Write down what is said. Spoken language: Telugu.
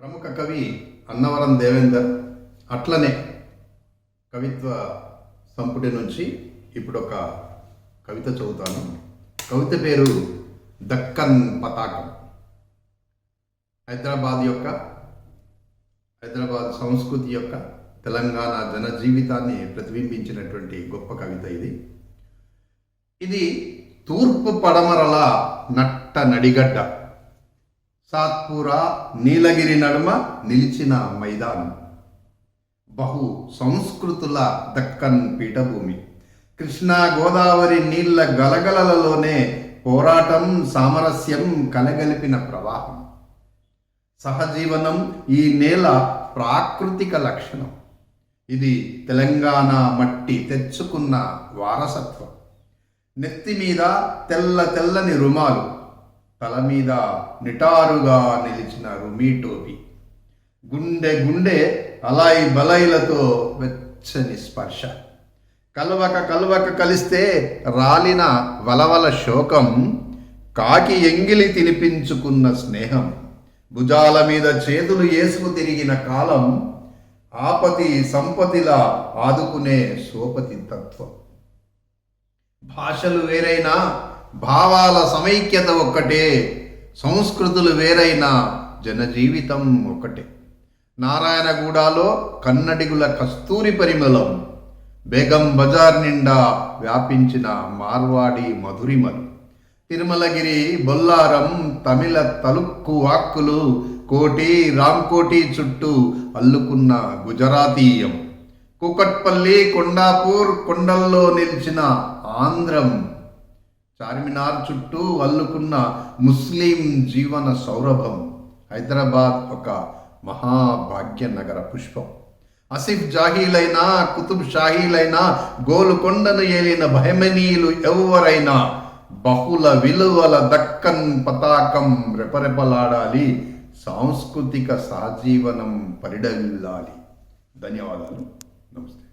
ప్రముఖ కవి అన్నవరం దేవేందర్ అట్లనే కవిత్వ సంపుటి నుంచి ఇప్పుడు ఒక కవిత చదువుతాను. కవిత పేరు దక్కన్ పతాకం. హైదరాబాద్ యొక్క హైదరాబాద్ సంస్కృతి యొక్క తెలంగాణ జన జీవితాన్ని ప్రతిబింబించినటువంటి గొప్ప కవిత ఇది. ఇది తూర్పు పడమరల నట్ట నడిగడ్డ. సాత్పుర నీలగిరి నడుమ నిలిచిన మైదానం. బహు సంస్కృతుల దక్కన్ పీఠభూమి. కృష్ణా గోదావరి నీళ్ళ గలగలలలోనే పోరాటం సామరస్యం కలగలిపిన ప్రవాహం. సహజీవనం ఈ నేల ప్రాకృతిక లక్షణం. ఇది తెలంగాణ మట్టి తెచ్చుకున్న వారసత్వం. నెత్తి మీద తెల్ల తెల్లని రుమాలు. తల మీద నిటారుగా నిలిచిన రుమీ టోపీ. గుండె గుండె అలాయి బలైలతో వెచ్చని స్పర్శ. కలవక కలవక కలిస్తే రాలిన వలవల శోకం కాకి ఎంగిలి తినిపించుకున్న స్నేహం భుజాల మీద చేతులు ఏసుకు తిరిగిన కాలం ఆపతి సంపతిలా ఆదుకునే సోపతి తత్వం. భాషలు వేరైనా భావాల సమైక్యత ఒక్కటే సంస్కృతులు వేరైన జనజీవితం ఒకటే నారాయణగూడలో కన్నడిగుల కస్తూరి పరిమళం బేగం బజార్ నిండా వ్యాపించిన మార్వాడి మధురిమలు. తిరుమలగిరి బొల్లారం తమిళ తలుక్కు వాక్కులు కోటి రామ్కోటి చుట్టూ అల్లుకున్న గుజరాతీయం. కుకట్పల్లి కొండాపూర్ కొండల్లో నిలిచిన ఆంధ్రం చార్మినార్ చుట్టూ అల్లుకున్న ముస్లిం జీవన సౌరభం హైదరాబాద్ ఒక మహాభాగ్య నగర పుష్పం. అసిఫ్ జాహీలైనా కుతుబ్ షాహీలైనా గోలుకొండను ఏలిన భయమనీయులు ఎవరైనా బహుళ విలువల దక్కన్ పతాకం రెపరెపలాడాలి సాంస్కృతిక సహజీవనం పరిడవిల్లాలి ధన్యవాదాలు. నమస్తే.